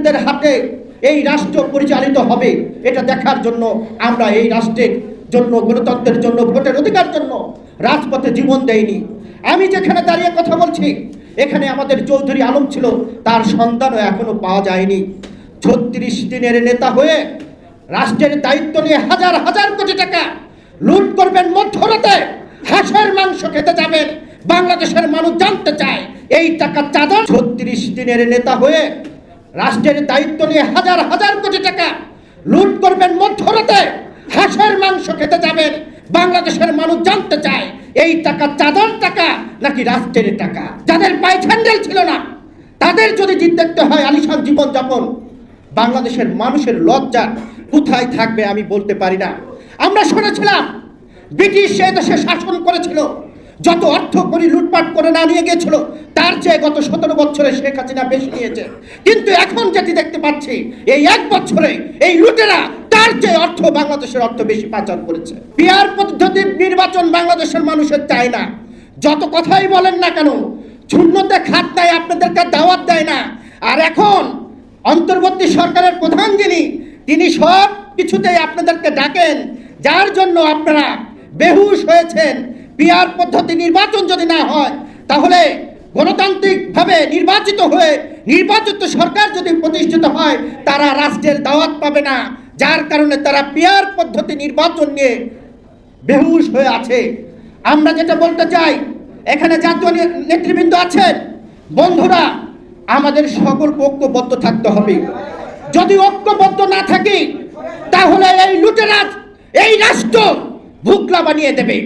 লুটেদের হাতে এই রাষ্ট্র পরিচালিত হবে, এটা দেখার জন্য আমরা এই রাষ্ট্রের জন্য, গণতন্ত্রের জন্য, ভোটের অধিকার জন্য রাজপথে জীবন দেয়নি আমি যেখানে দাঁড়িয়ে কথা বলছি, এখানে আমাদের চৌধুরী আলম ছিল, তার সন্তানও এখনও পাওয়া যায়নি। ছত্রিশ দিনের নেতা হয়ে রাষ্ট্রের দায়িত্ব নিয়ে হাজার হাজার কোটি টাকা লুট করবেন মধ্যরাতে, হাঁসের মাংস খেতে যাবেন, বাংলাদেশের মানুষ জানতে চায়, এই টাকা চাঁদা। ছত্রিশ দিনের নেতা হয়ে রাষ্ট্রের দায়িত্ব নিয়ে হাজার হাজার কোটি টাকা লুট করবেন মধ্যরাতে। হাঁসের মাংস খেতে যাবেন, বাংলাদেশের মানুষ জানতে চায়, এই টাকা চাঁদার টাকা নাকি রাষ্ট্রের টাকা? যাদের পায়ে ছিল না, তাদের যদি দেখতে হয় আলিশান জীবনযাপন, বাংলাদেশের মানুষের লজ্জা কোথায় থাকবে আমি বলতে পারি না। আমরা শুনেছিলাম, ব্রিটিশ সে দেশে শাসন করেছিল যত অর্থ করি লুটপাট করে না নিয়ে গিয়েছিল তার চেয়ে গত সতেরো বছরে শেখ হাসিনা বেশি নিয়েছে। কিন্তু এখন যেটি দেখতে পাচ্ছি, এই এক বছরে এই লুটেরা তার চেয়ে অর্থ বাংলাদেশের অর্থ বেশি পাচার করেছে। পিয়ার পদ্ধতি নির্বাচন বাংলাদেশের মানুষের চায় না। যত কথাই বলেন না কেন, শূন্যতে খাত দেয় আপনাদেরকে দাওয়াত দেয় না। আর এখন অন্তর্বর্তী সরকারের প্রধান যিনি, তিনি সব কিছুতেই আপনাদেরকে ডাকেন, যার জন্য আপনারা বেহুশ হয়েছেন। পিয়ার পদ্ধতি নির্বাচন যদি না হয়, তাহলে গণতান্ত্রিকভাবে নির্বাচিত হয়ে নির্বাচিত সরকার যদি প্রতিষ্ঠিত হয়, তারা রাষ্ট্রের দাওয়াত পাবে না। যার কারণে তারা পিয়ার পদ্ধতি নির্বাচন নিয়ে বেহুশ হয়ে আছে। আমরা যেটা বলতে চাই, এখানে জাতীয় নেতৃবৃন্দ আছেন। বন্ধুরা, আমাদের সকল ঐক্যবদ্ধ থাকতে হবে। যদি ঐক্যবদ্ধ না থাকি, তাহলে এই লুটেরাজ, এই রাষ্ট্র ভুকলা বানিয়ে দেবে।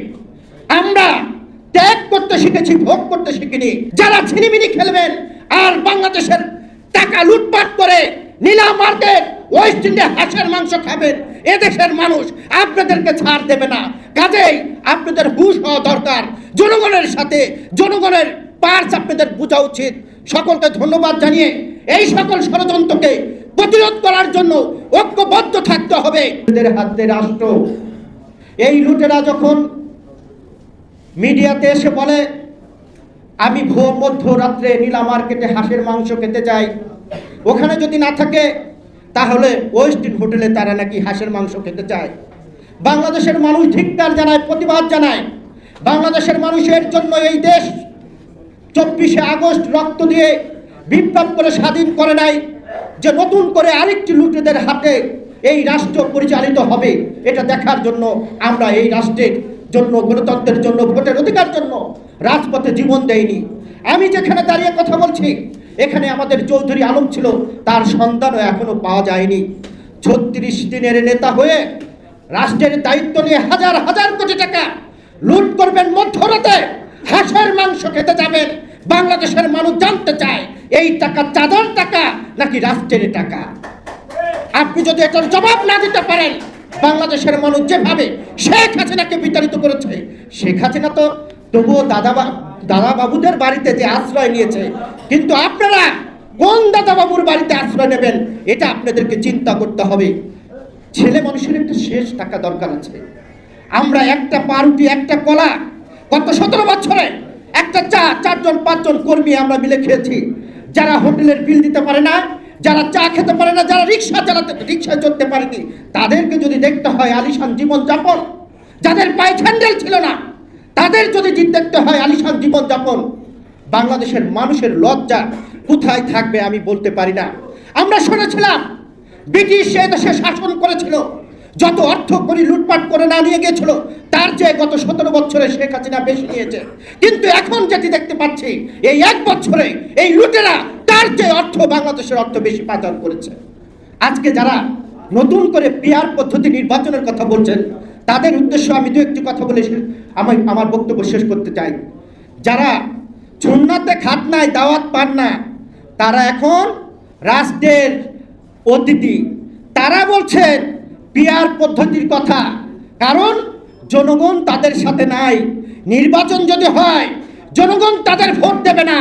আমরা ত্যাগ করতে শিখেছি, ভোগ করতে শিখিনি। যারা ছিনিমিনি খেলবেন, আর বাংলাদেশের টাকা লুটপাট করে নীলা মার্কেট ওয়েস্ট ইন্ডিয়া হাঁসের মাংস খাবেন, এদেশের মানুষ আপনাদেরকে ছাড় দেবে না। কাজেই আপনাদের হুশ হওয়া দরকার। জনগণের সাথে, জনগণের পার্স আপনাদের বোঝা উচিত। সকলকে ধন্যবাদ জানিয়ে এই সকল ষড়যন্ত্রকে প্রতিরোধ করার জন্য ঐক্যবদ্ধ থাকতে হবে। হাতে রাষ্ট্র। এই লুটেরা যখন মিডিয়াতে এসে বলে, আমি ভোর মধ্যরাত্রে নীলা মার্কেটে হাঁসের মাংস খেতে যাই ওখানে যদি না থাকে, তাহলে ওয়েস্টিন হোটেলে তারা নাকি হাঁসের মাংস খেতে চায়। বাংলাদেশের মানুষ ধিক্কার জানায়, প্রতিবাদ জানায়। বাংলাদেশের মানুষের জন্য এই দেশ চব্বিশে আগস্ট রক্ত দিয়ে বিপ্লব করে স্বাধীন করে নাই, যে নতুন করে আরেকটি লুটেদের হাতে এই রাষ্ট্র পরিচালিত হবে। এটা দেখার জন্য আমরা এই রাষ্ট্রের জন্য গণতন্ত্রের জন্য, ভোটের অধিকার জন্য রাজপথে জীবন দেয়নি। আমি যেখানে দাঁড়িয়ে কথা বলছি, এখানে আমাদের চৌধুরী আলম ছিল, তার সন্তানও এখনও পাওয়া যায়নি। ছত্রিশ দিনের নেতা হয়ে রাষ্ট্রের দায়িত্ব নিয়ে হাজার হাজার কোটি টাকা লুট করবেন মধ্যরাতে, হাঁসের মাংস খেতে যাবেন, বাংলাদেশের মানুষ জানতে চায়, এই টাকা চাঁদার টাকা নাকি রাষ্ট্রের টাকা? আপনি যদি এটার জবাব না দিতে পারেন বাংলাদেশের মানুষ যেভাবে শেখ হাসিনাকে বিতাড়িত করেছে, শেখ হাসিনা তো তবুও দাদা দাদা বাবুদের বাড়িতে যে আশ্রয় নিয়েছে, কিন্তু আপনারা কোন দাদা বাবুর বাড়িতে আশ্রয় নেবেন, এটা আপনাদেরকে চিন্তা করতে হবে। ছেলে মানুষের একটা শেষ টাকা দরকার আছে। আমরা একটা পাউরুটি একটা কলা, গত সতেরো বছরে একটা চা, চারজন, পাঁচজন কর্মী আমরা মিলে খেয়েছি। যারা হোটেলের বিল দিতে পারে না যারা চা খেতে পারে না, যারা রিক্সা চালাতে রিক্সা চড়তে পারেনি, তাদেরকে যদি দেখতে হয় আলিশান জীবন যাপন যাদের পায়ে স্যান্ডেল ছিল না, তাদের যদি দেখতে হয় আলিশান জীবন যাপন বাংলাদেশের মানুষের লজ্জা কোথায় থাকবে আমি বলতে পারি না। আমরা শুনেছিলাম, ব্রিটিশ সে দেশে শাসন করেছিল, যত অর্থ করি লুটপাট করে না নিয়ে গিয়েছিল, তার চেয়ে গত সতেরো বছরে শেখ হাসিনা বেশি নিয়েছে। কিন্তু এখন যেটি দেখতে পাচ্ছি, এই এক বছরে এই লুটেরা তার চেয়ে অর্থ বাংলাদেশের অর্থ বেশি পাচার করেছে? আজকে যারা নতুন করে পিয়ার পদ্ধতি নির্বাচনের কথা বলছেন, তাদের উদ্দেশ্য আমি দু একটি কথা বলে আমি আমার বক্তব্য শেষ করতে চাই। যারা সুন্নাতে খাত নাই দাওয়াত পান না, তারা এখন রাষ্ট্রের অতিথি। তারা বলছেন পিয়ার পদ্ধতির কথা, কারণ জনগণ তাদের সাথে নাই। নির্বাচন যদি হয়, জনগণ তাদের ভোট দেবে না।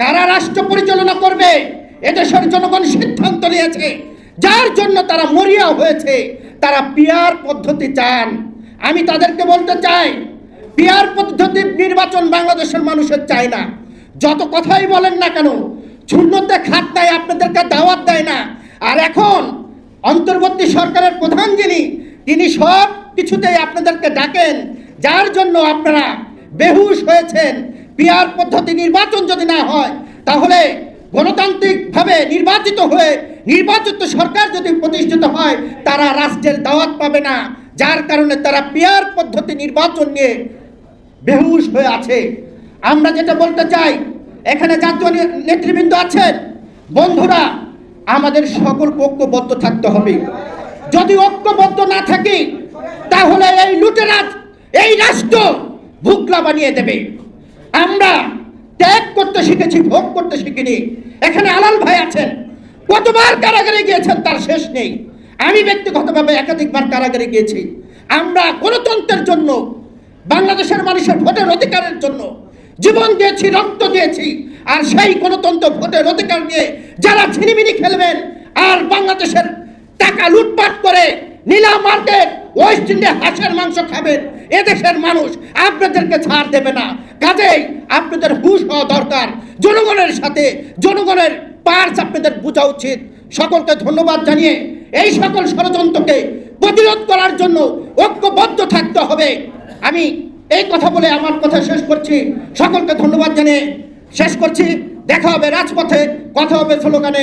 কারা রাষ্ট্র পরিচালনা করবে, এদেশের জনগণ সিদ্ধান্ত নিয়েছে, যার জন্য তারা মরিয়া হয়েছে, তারা পিয়ার পদ্ধতি চান। আমি তাদেরকে বলতে চাই, পিয়ার পদ্ধতি নির্বাচন বাংলাদেশের মানুষের চায় না। যত কথাই বলেন না কেন, শূন্যতে খাত দেয় আপনাদেরকে দাওয়াত দেয় না। আর এখন অন্তর্বর্তী সরকারের প্রধান যিনি, তিনি সব কিছুতেই আপনাদেরকে ডাকেন, যার জন্য আপনারা বেহুশ হয়েছেন। পিয়ার পদ্ধতি নির্বাচন যদি না হয়, তাহলে গণতান্ত্রিকভাবে নির্বাচিত হয়ে নির্বাচিত সরকার যদি প্রতিষ্ঠিত হয়, তারা রাষ্ট্রের দাওয়াত পাবে না। যার কারণে তারা পিয়ার পদ্ধতি নির্বাচন নিয়ে বেহুশ হয়ে আছে। আমরা যেটা বলতে চাই, এখানে জাতীয় নেতৃবৃন্দ আছেন। বন্ধুরা, আমাদের সকল ঐক্যবদ্ধ থাকতে হবে। যদি ঐক্যবদ্ধ না থাকি, তাহলে এই লুটেরাজ, এই রাষ্ট্র ভুকলা বানিয়ে দেবে। আমরা ত্যাগ করতে শিখেছি, ভোগ করতে শিখিনি। এখানে আলাল ভাই আছেন। কতবার কারাগারে গিয়েছেন তার শেষ নেই। আমি ব্যক্তিগতভাবে একাধিকবার কারাগারে গিয়েছি। আমরা গণতন্ত্রের জন্য, বাংলাদেশের মানুষের ভোটের অধিকারের জন্য জীবন দিয়েছি, রক্ত দিয়েছি। আর সেই গণতন্ত্র ভোটের অধিকার নিয়ে যারা ছিনিমিনি খেলবেন, আর বাংলাদেশের টাকা লুটপাট করে নীলা মার্কেট ওয়েস্ট ইন্ডিয়া হাঁসের মাংস খাবেন এদেশের মানুষ আপনাদেরকে ছাড় দেবে না। কাজেই আপনাদের হুশ হওয়া দরকার। জনগণের সাথে জনগণের পার্স আপনাদের বোঝা উচিত। সকলকে ধন্যবাদ জানিয়ে এই সকল ষড়যন্ত্রকে প্রতিরোধ করার জন্য ঐক্যবদ্ধ থাকতে হবে। আমি এই কথা বলে আমার কথা শেষ করছি। সকলকে ধন্যবাদ জানিয়ে শেষ করছি। দেখা হবে রাজপথে, কথা হবে স্লোগানে।